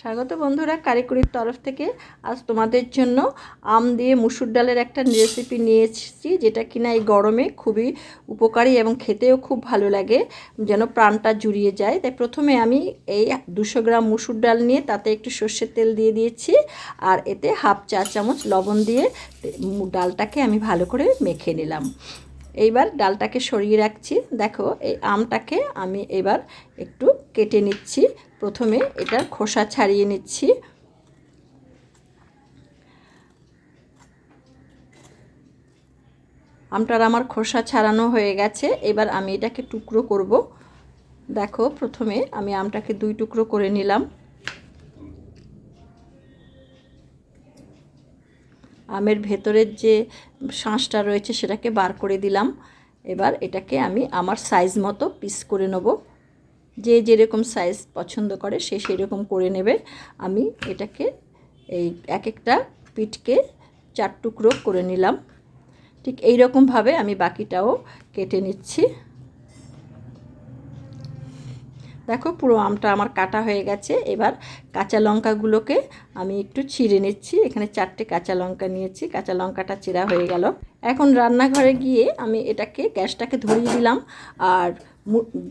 স্বাগত বন্ধুরা কারিকুরির তরফ থেকে। আজ তোমাদের জন্য আম দিয়ে মুসুর ডালের একটা রেসিপি নিয়ে এসেছি, যেটা কিনা এই গরমে খুবই উপকারী এবং খেতেও খুব ভালো লাগে, যেন প্রাণটা জুড়িয়ে যায়। তাই প্রথমে আমি এই দুশো গ্রাম মুসুর ডাল নিয়ে তাতে একটু সর্ষের তেল দিয়ে দিয়েছি, আর এতে হাফ চা চামচ লবণ দিয়ে ডালটাকে আমি ভালো করে মেখে নিলাম। এইবার ডালটাকে সরিয়ে রাখছি। দেখো, এই আমটাকে আমি এবার একটু কেটে নিচ্ছি। প্রথমে এটার খোসা ছাড়িয়ে নিচ্ছি। আমটার আমার খোসা ছাড়ানো হয়ে গেছে। এবার আমি এটাকে টুকরো করব। দেখো, প্রথমে আমি আমটাকে দুই টুকরো করে নিলাম। আমের ভেতরের যে শাঁসটা রয়েছে সেটাকে বার করে দিলাম। এবার এটাকে আমি আমার সাইজ মতো পিস করে নেব। যে যেরকম সাইজ পছন্দ করে সে সেরকম করে নেবে। আমি এটাকে এই এক একটা পিঠকে চার টুকরো করে নিলাম। ঠিক এই রকমভাবে আমি বাকিটাও কেটে নিচ্ছি। দেখো পুরো আমটা আমার কাটা হয়ে গেছে। এবার কাঁচা লঙ্কাগুলোকে আমি একটু ছিঁড়ে নিচ্ছি। এখানে চারটে কাঁচা লঙ্কা নিয়েছি। কাঁচা লঙ্কাটা চিরা হয়ে গেল। এখন রান্নাঘরে গিয়ে আমি এটাকে গ্যাসটাকে ধরিয়ে দিলাম। আর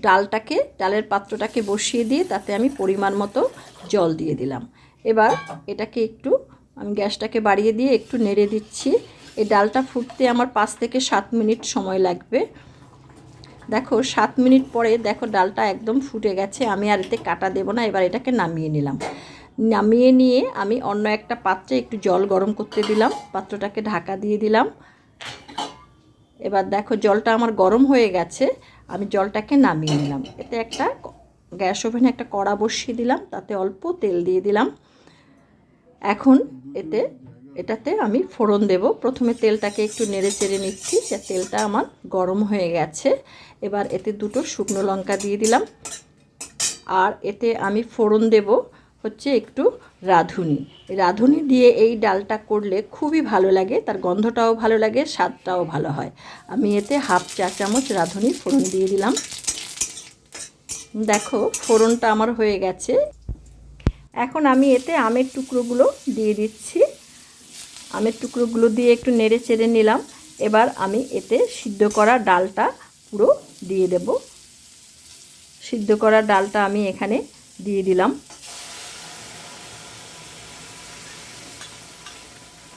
ডালটাকে, ডালের পাত্রটাকে বসিয়ে দিয়ে তাতে আমি পরিমাণ মতো জল দিয়ে দিলাম। এবার এটাকে একটু, আমি গ্যাসটাকে বাড়িয়ে দিয়ে একটু নেড়ে দিচ্ছি। এই ডালটা ফুটতে আমার পাঁচ থেকে সাত মিনিট সময় লাগবে। দেখো, সাত মিনিট পরে দেখো ডালটা একদম ফুটে গেছে, আমি আর এতে কাটা দেবো না, এবার এটাকে নামিয়ে নিলাম। নামিয়ে নিয়ে আমি অন্য একটা পাত্রে একটু জল গরম করতে দিলাম, পাত্রটাকে ঢাকা দিয়ে দিলাম। এবার দেখো, জলটা আমার গরম হয়ে গেছে। আমি জলটাকে নামিয়ে নিলাম। এতে একটা গ্যাস ওভেনে একটা কড়া বসিয়ে দিলাম, তাতে অল্প তেল দিয়ে দিলাম। এখন এতে, এটাতে আমি ফোড়ন দেব। প্রথমে তেলটাকে একটু নেড়ে চেড়ে নিচ্ছি, সে তেলটা আমার গরম হয়ে গেছে। এবার এতে দুটো শুকনো লঙ্কা দিয়ে দিলাম। আর এতে আমি ফোড়ন দেব হচ্ছে একটু রাঁধুনি। রাঁধুনি দিয়ে এই ডালটা করলে খুবই ভালো লাগে, তার গন্ধটাও ভালো লাগে, স্বাদটাও ভালো হয়। আমি এতে হাফ চা চামচ রাঁধুনি ফোড়ন দিয়ে দিলাম। দেখো, ফোড়নটা আমার হয়ে গেছে। এখন আমি এতে আমের টুকরোগুলো দিয়ে দিচ্ছি। আমের টুকরোগুলো দিয়ে একটু নেড়ে চেড়ে নিলাম। এবার আমি এতে সিদ্ধ করা ডালটা পুরো দিয়ে দেব। সিদ্ধ করা ডালটা আমি এখানে দিয়ে দিলাম।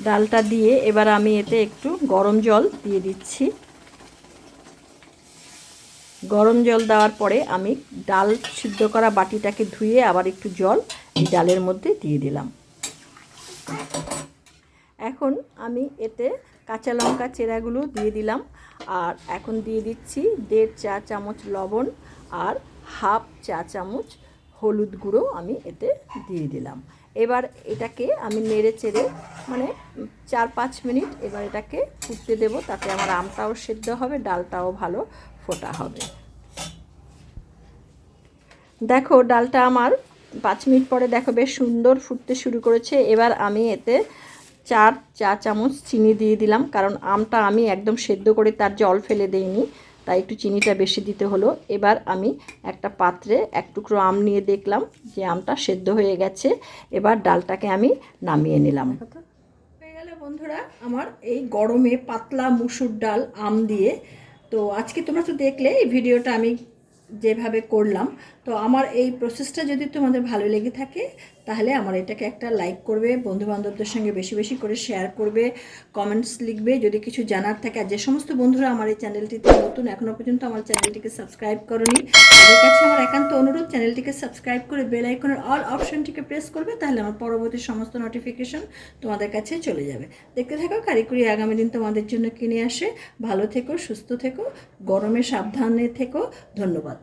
ডালটা দিয়ে এবার আমি এতে একটু গরম জল দিয়ে দিচ্ছি। গরম জল দেওয়ার পরে আমি ডাল সিদ্ধ করা বাটিটাকে ধুয়ে আবার একটু জল এই ডালের মধ্যে দিয়ে দিলাম। এখন আমি এতে কাঁচা লঙ্কা চেরাগুলো দিয়ে দিলাম আর এখন দিয়ে দিচ্ছি দেড় চা চামচ লবণ আর হাফ চা চামচ হলুদ গুঁড়ো আমি এতে দিয়ে দিলাম। এবার এটাকে আমি নেড়ে চেড়ে মানে চার পাঁচ মিনিট এবার এটাকে ফুটতে দেবো, তাতে আমার আমটাও সেদ্ধ হবে, ডালটাও ভালো ফোটা হবে। দেখো, ডালটা আমার পাঁচ মিনিট পরে দেখো বেশ সুন্দর ফুটতে শুরু করেছে। এবার আমি এতে চার চা চামচ চিনি দিয়ে দিলাম, কারণ আমটা আমি একদম সেদ্ধ করে তার জল ফেলে দেইনি। তাই একটু চিনিটা বেশি দিতে হলো। এবার আমি একটা পাত্রে এক টুকরো আম নিয়ে দেখলাম যে আমটা সেদ্ধ হয়ে গেছে। এবার ডালটাকে আমি নামিয়ে নিলাম। হয়ে গেল বন্ধুরা, আমার এই গরমে পাতলা মুসুর ডাল আম দিয়ে। তো আজকে তোমরা তো দেখলে, এই ভিডিওটা আমি যেভাবে করলাম তো আমার এই প্রসেসটা যদি তোমাদের ভালো লেগে থাকে, তাহলে আমার এটাকে একটা লাইক করবে, বন্ধুবান্ধবদের সঙ্গে বেশি বেশি করে শেয়ার করবে কমেন্টস লিখবে। যদি কিছু জানার থাকে, আর যে সমস্ত বন্ধুরা আমার এই চ্যানেলটিতে নতুন এখনও পর্যন্ত আমার চ্যানেলটিকে সাবস্ক্রাইব করনি, তাদের কাছে আমার একান্ত অনুরোধ চ্যানেলটিকে সাবস্ক্রাইব করে বেল আইকনের অল অপশনটিকে প্রেস করবে, তাহলে আমার পরবর্তী সমস্ত নোটিফিকেশন তোমাদের কাছে চলে যাবে। দেখতে থাকো, কারিকুরি আগামী দিন তোমাদের জন্য কিনে আসে। ভালো থেকো, সুস্থ থেকো, গরমে সাবধানে থেকো। ধন্যবাদ।